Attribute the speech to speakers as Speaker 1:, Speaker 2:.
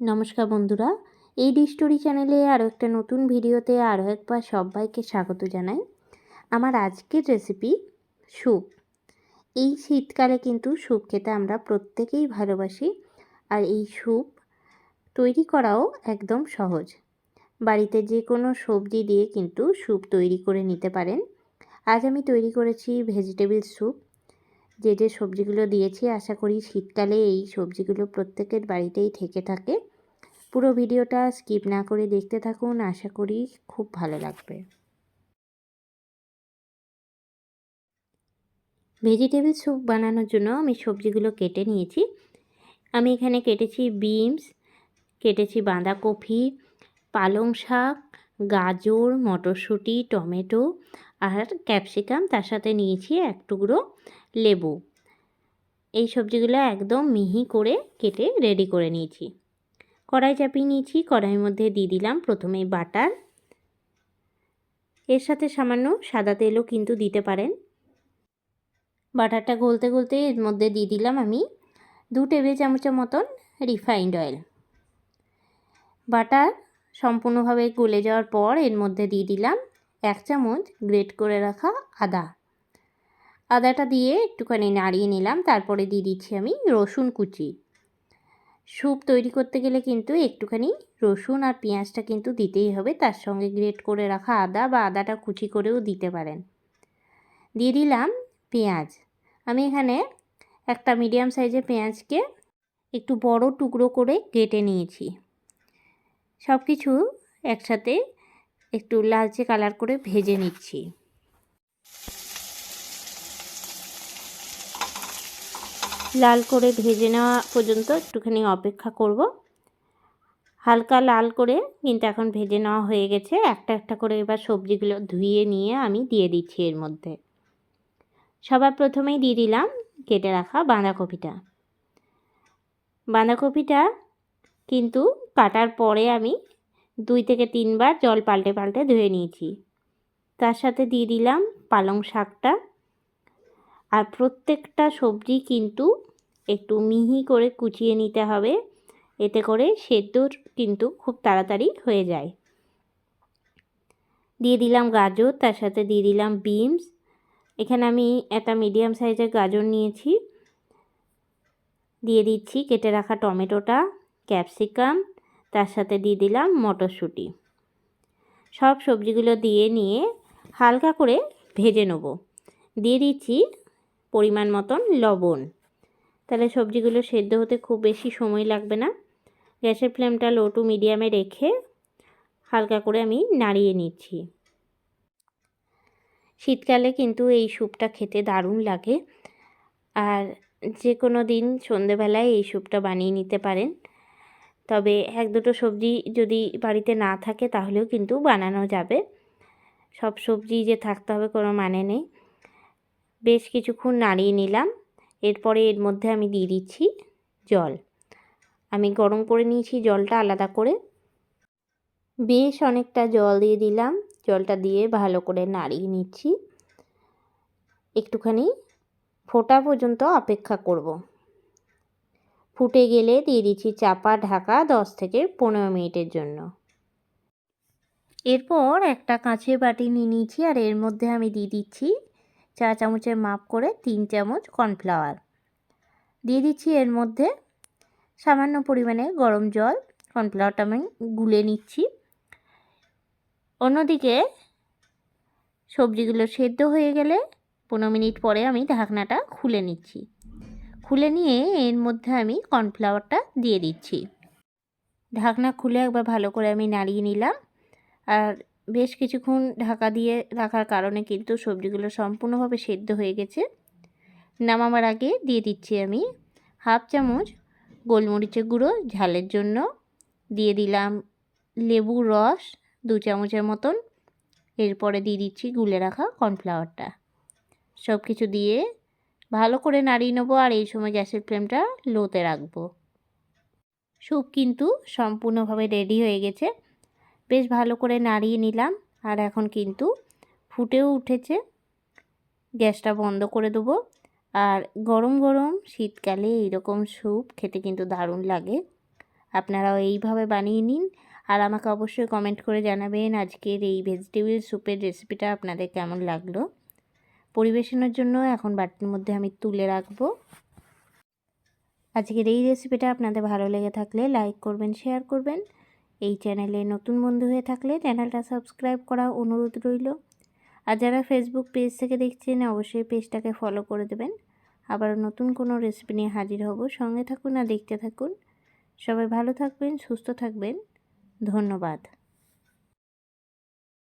Speaker 1: নমস্কার বন্ধুরা। এই ডি স্টোরি চ্যানেলে আরও একটা নতুন ভিডিওতে আরও একবার সবাইকে স্বাগত জানাই। আমার আজকের রেসিপি স্যুপ। এই শীতকালে কিন্তু স্যুপ খেতে আমরা প্রত্যেকেই ভালোবাসি আর এই স্যুপ তৈরি করাও একদম সহজ। বাড়িতে যে কোনো সবজি দিয়ে কিন্তু স্যুপ তৈরি করে নিতে পারেন। আজ আমি তৈরি করেছি ভেজিটেবল স্যুপ। যে যে সবজিগুলো দিয়েছি, আশা করি শীতকালে এই সবজিগুলো প্রত্যেকের বাড়িতেই থেকে থাকে। পুরো ভিডিওটা স্কিপ না করে দেখতে থাকুন, আশা করি খুব ভালো লাগবে। ভেজিটেবল স্যুপ বানানোর জন্য আমি সবজিগুলো কেটে নিয়েছি। আমি এখানে কেটেছি বিনস, কেটেছি বাঁধাকপি, পালং শাক গাজর, মটরশুঁটি, টমেটো আর ক্যাপসিকাম তার সাথে নিয়েছি এক টুকরো লেবু। এই সবজিগুলো একদম মিহি করে কেটে রেডি করে নিয়েছি। কড়াই চাপিয়ে নিয়েছি, কড়াইয়ের মধ্যে দিয়ে দিলাম প্রথমে বাটার। এর সাথে সামান্য সাদা তেলও কিন্তু দিতে পারেন। বাটারটা গলতে গলতে এর মধ্যে দিয়ে দিলাম আমি দু টেবিল চামচের মতন রিফাইন্ড অয়েল বাটার সম্পূর্ণভাবে গলে যাওয়ার পর এর মধ্যে দিয়ে দিলাম এক চামচ গ্রেট করে রাখা আদা। আদাটা দিয়ে একটুখানি নাড়িয়ে নিলাম, তারপরে দিয়ে দিচ্ছি আমি রসুন কুচি। স্যুপ তৈরি করতে গেলে কিন্তু একটুখানি রসুন আর পেঁয়াজটা কিন্তু দিতেই হবে, তার সঙ্গে গ্রেট করে রাখা আদা বা আদাটা কুচি করেও দিতে পারেন। দিয়ে দিলাম পেঁয়াজ। আমি এখানে একটা মিডিয়াম সাইজের পেঁয়াজকে একটু বড় টুকরো করে কেটে নিয়েছি। সব কিছু একসাথে একটু লালচে কালার করে ভেজে নিচ্ছি। লাল করে ভেজে নেওয়া পর্যন্ত একটুখানি অপেক্ষা করব। হালকা লাল করে কিন্তু এখন ভেজে নেওয়া হয়ে গেছে। একটা একটা করে এবার সবজিগুলো ধুয়ে নিয়ে আমি দিয়ে দিচ্ছি এর মধ্যে। সবার প্রথমেই দিয়ে দিলাম কেটে রাখা বাঁধাকপিটা। বাঁধাকপিটা কিন্তু কাটার পরে আমি দুই থেকে তিনবার জল পাল্টে পাল্টে ধুয়ে নিয়েছি। তার সাথে দিয়ে দিলাম পালং শাকটা। আর প্রত্যেকটা সবজি কিন্তু একটু মিহি করে কুচিয়ে নিতে হবে। এতে করে সেদ্ধ কিন্তু খুব তাড়াতাড়ি হয়ে যায়। দিয়ে দিলাম গাজর, তার সাথে দিয়ে দিলাম বিনস। এখানে আমি একটা মিডিয়াম সাইজের গাজর নিয়েছি। দিয়ে দিচ্ছি কেটে রাখা টমেটোটা। ক্যাপসিকাম, তার সাথে দিয়ে দিলাম মটরশুঁটি। সব সবজিগুলো দিয়ে নিয়ে হালকা করে ভেজে নেব। দিয়ে দিচ্ছি পরিমাণ মতন লবণ। তাহলে সবজিগুলো সেদ্ধ হতে খুব বেশি সময় লাগবে না। গ্যাসের ফ্লেমটা লো টু মিডিয়ামে রেখে হালকা করে আমি নাড়িয়ে নিচ্ছি। শীতকালে কিন্তু এই স্যুপটা খেতে দারুণ লাগে। আর যে কোনো দিন সন্ধেবেলায় এই স্যুপটা বানিয়ে নিতে পারেন। তবে এক দুটো সবজি যদি বাড়িতে না থাকে তাহলেও কিন্তু বানানো যাবে। সব সবজি যে থাকতে হবে কোনো মানে নেই। বেশ কিছুক্ষণ নাড়িয়ে নিলাম। এরপরে এর মধ্যে আমি দিয়ে দিচ্ছি জল। আমি গরম করে নিয়েছি জলটা আলাদা করে। বেশ অনেকটা জল দিয়ে দিলাম। জলটা দিয়ে ভালো করে নাড়িয়ে নিচ্ছি। একটুখানি ফোটা পর্যন্ত অপেক্ষা করব। ফুটে গেলে দিয়ে দিচ্ছি চাপা ঢাকা দশ থেকে পনেরো মিনিটের জন্য। এরপর একটা কাঁচের বাটি নিয়ে নিয়েছি আর এর মধ্যে আমি দিয়ে দিচ্ছি চা চামচের মাপ করে তিন চামচ কর্নফ্লাওয়ার। দিয়ে দিচ্ছি এর মধ্যে সামান্য পরিমাণে গরম জল, কর্নফ্লাওয়ারটা আমি গুলে নিচ্ছি। অন্যদিকে সবজিগুলো সেদ্ধ হয়ে গেলে পনেরো মিনিট পরে আমি ঢাকনাটা খুলে নিচ্ছি। খুলে নিয়ে এর মধ্যে আমি কর্নফ্লাওয়ারটা দিয়ে দিচ্ছি। ঢাকনা খুলে একবার ভালো করে আমি নাড়িয়ে নিলাম। আর বেশ কিছুক্ষণ ঢাকা দিয়ে রাখার কারণে কিন্তু সবজিগুলো সম্পূর্ণভাবে সেদ্ধ হয়ে গেছে। নামাবার আগে দিয়ে দিচ্ছি আমি হাফ চামচ গোলমরিচের গুঁড়ো ঝালের জন্য। দিয়ে দিলাম লেবু রস দু চামচের মতন। এরপরে দিয়ে দিচ্ছি গুলে রাখা কর্নফ্লাওয়ারটা। সব কিছু দিয়ে ভালো করে নাড়িয়ে নেব আর এই সময় গ্যাসের ফ্লেমটা লোতে রাখব। স্যুপ কিন্তু সম্পূর্ণভাবে রেডি হয়ে গেছে। বেশ ভালো করে নাড়িয়ে নিলাম আর এখন কিন্তু ফুটেও উঠেছে। গ্যাসটা বন্ধ করে দেবো আর গরম গরম শীতকালে এইরকম স্যুপ খেতে কিন্তু দারুণ লাগে। আপনারাও এইভাবে বানিয়ে নিন আর আমাকে অবশ্যই কমেন্ট করে জানাবেন আজকের এই ভেজিটেবিল স্যুপের রেসিপিটা আপনাদের কেমন লাগল। পরিবেশনের জন্য এখন বাটির মধ্যে আমি তুলে রাখব। আজকের এই রেসিপিটা আপনাদের ভালো লেগে থাকলে লাইক করবেন শেয়ার করবেন। এই চ্যানেলে নতুন বন্ধু হয়ে থাকলে চ্যানেলটা সাবস্ক্রাইব করা অনুরোধ রইল। আর যারা ফেসবুক পেজ থেকে দেখছেন, অবশ্যই পেজটাকে ফলো করে দেবেন। আবার নতুন কোনো রেসিপি নিয়ে হাজির হব। সঙ্গে থাকুন আর দেখতে থাকুন। সবাই ভালো থাকবেন, সুস্থ থাকবেন। ধন্যবাদ।